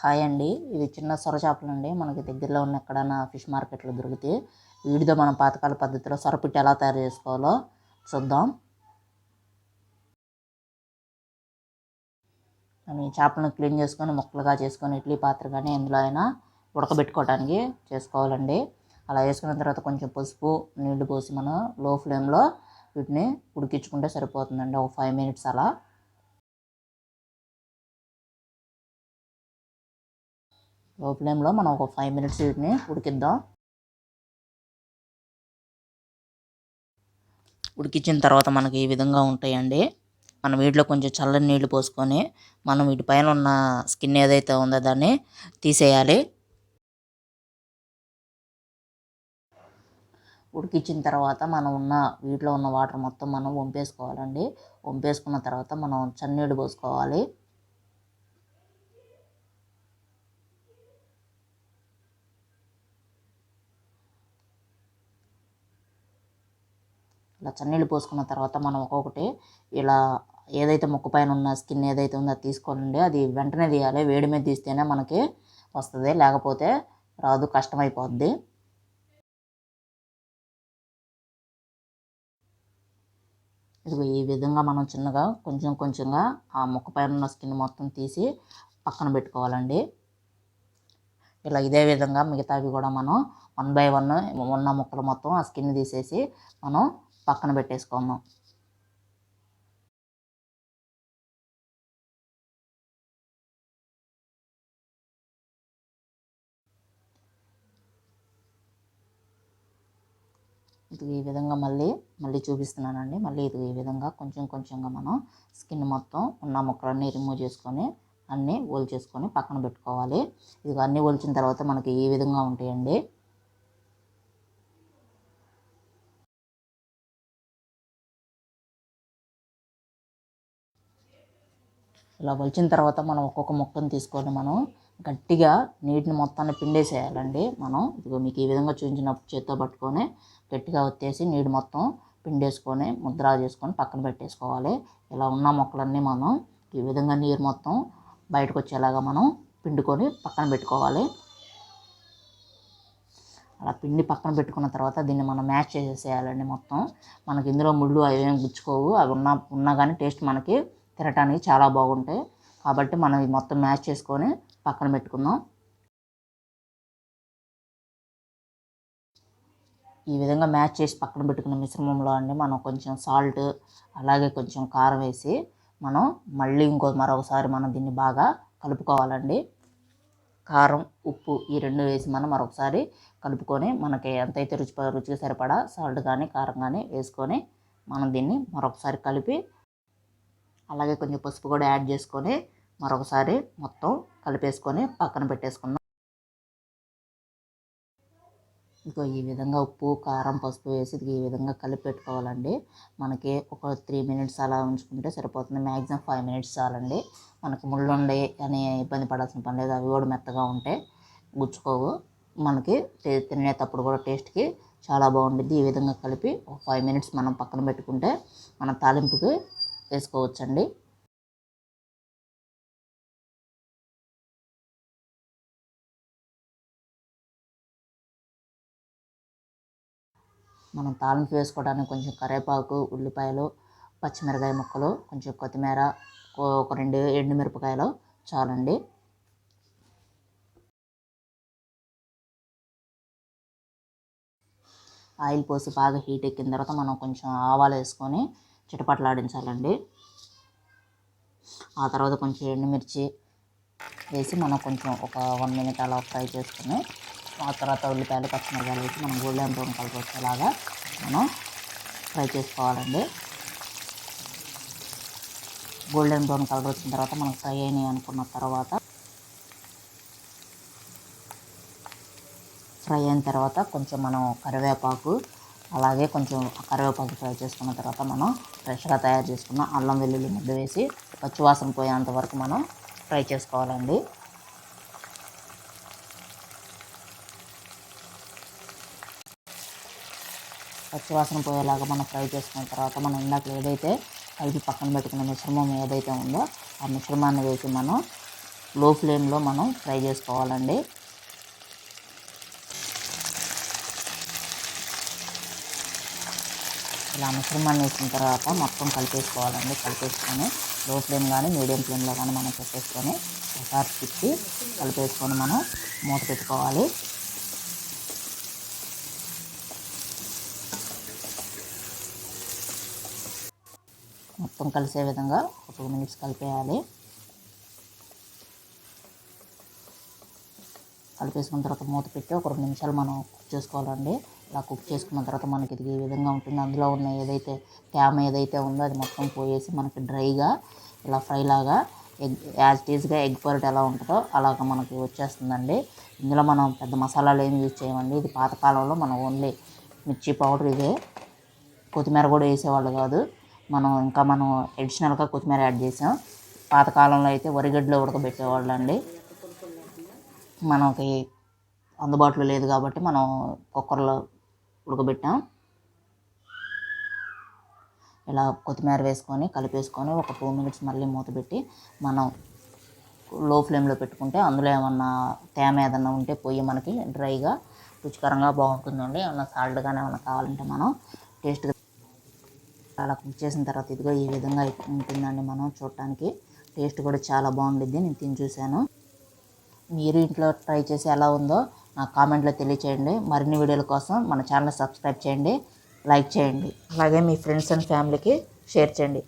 Hi అండి. ఇది చిన్న సొర చేపలండి మనకి దగ్గరలో ఉన్న ఎక్కడైనా ఫిష్ మార్కెట్లో దొరుకుతాయి వీటితో మనం పాతకాల పద్ధతిలో సొరపిట్టు ఎలా తయారు చేసుకోవాలో చూద్దాం. మనం ఈ చేపలను క్లీన్ చేసుకొని ముక్కలుగా చేసుకొని ఇడ్లీ పాత్ర కానీ ఎందులో అయినా ఉడకబెట్టుకోవడానికి చేసుకోవాలండి. అలా వేసుకున్న తర్వాత కొంచెం పసుపు నీళ్ళు పోసి మనం లో ఫ్లేమ్లో వీటిని ఉడికించుకుంటే సరిపోతుందండి. ఒక ఫైవ్ మినిట్స్ అలా లో ఫ్లేమ్లో మనం ఒక ఫైవ్ మినిట్స్ వీటిని ఉడికిద్దాం. ఉడికించిన తర్వాత మనకి ఈ విధంగా ఉంటాయండి. మనం వీటిలో కొంచెం చల్లని నీళ్ళు పోసుకొని మనం వీటిపైన ఉన్న స్కిన్ ఏదైతే ఉందో దాన్ని తీసేయాలి. ఉడికించిన తర్వాత మనం ఉన్న వీటిలో ఉన్న వాటర్ మొత్తం మనం వంపేసుకోవాలండి. వంపేసుకున్న తర్వాత మనం చన్నీళ్ళు పోసుకోవాలి. ఇలా చన్నీళ్ళు పోసుకున్న తర్వాత మనం ఒక్కొక్కటి ఇలా ఏదైతే ముక్క పైన ఉన్న స్కిన్ ఏదైతే ఉందో అది తీసుకోనండి అది వెంటనే తీయాలి వేడి మీద తీస్తేనే మనకి వస్తుంది. లేకపోతే రాదు. కష్టమైపోద్ది. ఇదిగో ఈ విధంగా మనం చిన్నగా కొంచెం కొంచెంగా ఆ ముక్క పైన ఉన్న స్కిన్ మొత్తం తీసి పక్కన పెట్టుకోవాలండి. ఇలా ఇదే విధంగా మిగతావి కూడా మనం వన్ బై వన్ ఉన్న ముక్కలు మొత్తం ఆ స్కిన్ తీసేసి మనం పక్కన పెట్టేసుకోము. ఇది ఈ విధంగా మళ్ళీ మళ్ళీ చూపిస్తున్నానండి. మళ్ళీ ఇది ఈ విధంగా కొంచెం కొంచెంగా మనం స్కిన్ మొత్తం ఉన్న ముక్కలన్నీ రిమూవ్ చేసుకొని అన్నీ ఓల్ చేసుకొని పక్కన పెట్టుకోవాలి. ఇది అన్నీ ఒలిచిన తర్వాత మనకి ఈ విధంగా ఉంటాయండి? ఇలా వలిచిన తర్వాత మనం ఒక్కొక్క ముక్కను తీసుకొని మనం. గట్టిగా నీటిని మొత్తాన్ని పిండేసేయాలండి మనం. ఇదిగో మీకు ఈ విధంగా చూపించినప్పుడు చేత్తో పట్టుకొని గట్టిగా ఒత్తేసి నీటి మొత్తం పిండేసుకొని ముద్ర చేసుకొని పక్కన పెట్టేసుకోవాలి. ఇలా ఉన్న మొక్కలన్నీ మనం ఈ విధంగా నీరు మొత్తం బయటకు వచ్చేలాగా మనం పిండుకొని పక్కన పెట్టుకోవాలి. అలా పిండి పక్కన పెట్టుకున్న తర్వాత దీన్ని మనం మ్యాచ్ చేసేసేయాలండి మొత్తం. మనకి ఇందులో ముళ్ళు అవి గుచ్చుకోవు. అవి ఉన్నా ఉన్నా కానీ టేస్ట్ మనకి తినటానికి చాలా బాగుంటాయి. కాబట్టి మనం ఇది మొత్తం మ్యాచ్ చేసుకొని పక్కన పెట్టుకుందాం. ఈ విధంగా మ్యాచ్ చేసి పక్కన పెట్టుకున్న మిశ్రమంలో అండి మనం కొంచెం సాల్ట్ అలాగే కొంచెం కారం వేసి మనం మళ్ళీ ఇంకో మరొకసారి మనం దీన్ని బాగా కలుపుకోవాలండి. కారం ఉప్పు ఈ రెండు వేసి మనం మరొకసారి కలుపుకొని మనకి ఎంతైతే రుచి రుచికి సరిపడా సాల్ట్ కానీ కారం కానీ వేసుకొని మనం దీన్ని మరొకసారి కలిపి అలాగే కొంచెం పసుపు కూడా యాడ్ చేసుకొని మరొకసారి మొత్తం కలిపేసుకొని పక్కన పెట్టేసుకుందాం. ఇంకో ఈ విధంగా ఉప్పు కారం పసుపు వేసి ఈ విధంగా కలిపి పెట్టుకోవాలండి. మనకి ఒక త్రీ మినిట్స్ అలా ఉంచుకుంటే సరిపోతుంది. మ్యాక్సిమం ఫైవ్ మినిట్స్ చాలండి. మనకి ముళ్ళుండి అని ఇబ్బంది పడాల్సిన పని లేదు. అవి కూడా మెత్తగా ఉంటే గుచ్చుకోవు. మనకి తినేటప్పుడు కూడా టేస్ట్కి చాలా బాగుంటుంది ఈ విధంగా కలిపి ఒక ఫైవ్ మినిట్స్ మనం పక్కన పెట్టుకుంటే మన తాలింపుకి వేసుకోవచ్చండి. మనం తాలింపు వేసుకోవడానికి కొంచెం కరివేపాకు ఉల్లిపాయలు పచ్చిమిరకాయ ముక్కలు కొంచెం కొత్తిమీర ఒక రెండు ఎండుమిరపకాయలు చాలండి. ఆయిల్ పోసి బాగా హీట్ ఎక్కిన తర్వాత మనం కొంచెం ఆవాలు వేసుకొని చిటపట్లాడించాలండి. ఆ తర్వాత కొంచెం ఎండుమిర్చి వేసి మనం కొంచెం ఒక వన్ మినిట్ అలా ఫ్రై చేసుకొని ఆ తర్వాత ఉల్లిపాయలు పచ్చిమిరపాయలు వేసి మనం గోల్డెన్ బ్రౌన్ కలర్ వచ్చేలాగా మనం ఫ్రై చేసుకోవాలండి. గోల్డెన్ బ్రౌన్ కలర్ వచ్చిన తర్వాత మనం ఫ్రై అయినాయి అనుకున్న తర్వాత ఫ్రై అయిన తర్వాత కొంచెం మనం కరివేపాకు అలాగే కొంచెం కరివేపాకు ఫ్రై చేసుకున్న తర్వాత మనం ఫ్రెష్గా తయారు చేసుకున్న అల్లం వెల్లుల్లి ముద్ద వేసి పచ్చివాసన పోయేంత వరకు మనం ఫ్రై చేసుకోవాలండి. పచ్చివాసన పోయేలాగా మనం ఫ్రై చేసుకున్న తర్వాత మనం ఇందాక ఏదైతే కలిపి పక్కన పెట్టుకున్న మిశ్రమం ఏదైతే ఉందో ఆ మిశ్రమాన్ని వేసి మనం లో ఫ్లేమ్లో మనం ఫ్రై చేసుకోవాలండి. ఇలా మిశ్రమాన్ని వేసిన తర్వాత మొత్తం కలిపేసుకోవాలండి. కలిపేసుకొని లో ఫ్లేమ్ కానీ మీడియం ఫ్లేమ్లో కానీ మనం పెట్టేసుకొని ఒకసారి తిప్పి కలిపేసుకొని మనం మూత పెట్టుకోవాలి. మొత్తం కలిసే విధంగా ఒక టూ మినిట్స్ కలిపేయాలి. కలిపేసుకున్న తర్వాత మూత పెట్టి ఒక రెండు నిమిషాలు మనం కుక్ చేసుకోవాలండి. ఇలా కుక్ చేసుకున్న తర్వాత మనకి ఇది ఈ విధంగా ఉంటుంది అందులో ఉన్న ఏదైతే తేమ ఏదైతే ఉందో అది మొత్తం పోయేసి మనకి డ్రైగా ఇలా ఫ్రై లాగా ఎగ్ యాజ్ టీజ్గా ఎగ్ పరోటా ఎలా ఉంటుందో అలాగ మనకి వచ్చేస్తుందండి. ఇందులో మనం పెద్ద మసాలాలు ఏం యూజ్ చేయమండి. ఇది పాతకాలంలో మనం ఓన్లీ మిర్చి పౌడర్ ఇదే. కొత్తిమీర కూడా వేసేవాళ్ళు కాదు. మనం ఇంకా మనం అడిషనల్గా కొత్తిమీర యాడ్ చేసాం. పాతకాలంలో అయితే వరిగడ్డలో ఉడకబెట్టేవాళ్ళు అండి మనకి అందుబాటులో లేదు కాబట్టి మనం కుక్కర్లో ఉడకబెట్టాం. ఇలా కొత్తిమీర వేసుకొని కలిపేసుకొని ఒక టూ మినిట్స్ మళ్ళీ మూత పెట్టి మనం లో ఫ్లేమ్లో పెట్టుకుంటే అందులో ఏమన్నా తేమ ఏదన్నా ఉంటే పొయ్యి మనకి డ్రైగా రుచికరంగా బాగుంటుందండి. ఏమన్నా సాల్ట్గానే ఏమన్నా కావాలంటే మనం టేస్ట్గా అలా కుక్ చేసిన తర్వాత ఇదిగో ఈ విధంగా ఉంటుందండి మనం చూడటానికి. టేస్ట్ కూడా చాలా బాగుండిద్ది. నేను తిని చూశాను. మీరు ఇంట్లో ట్రై చేసి ఎలా ఉందో కామెంట్లో తెలియచేయండి. మరిన్ని వీడియోల కోసం మన ఛానల్ సబ్స్క్రైబ్ చేయండి. లైక్ చేయండి. అలాగే మీ ఫ్రెండ్స్ అండ్ ఫ్యామిలీకి షేర్ చేయండి.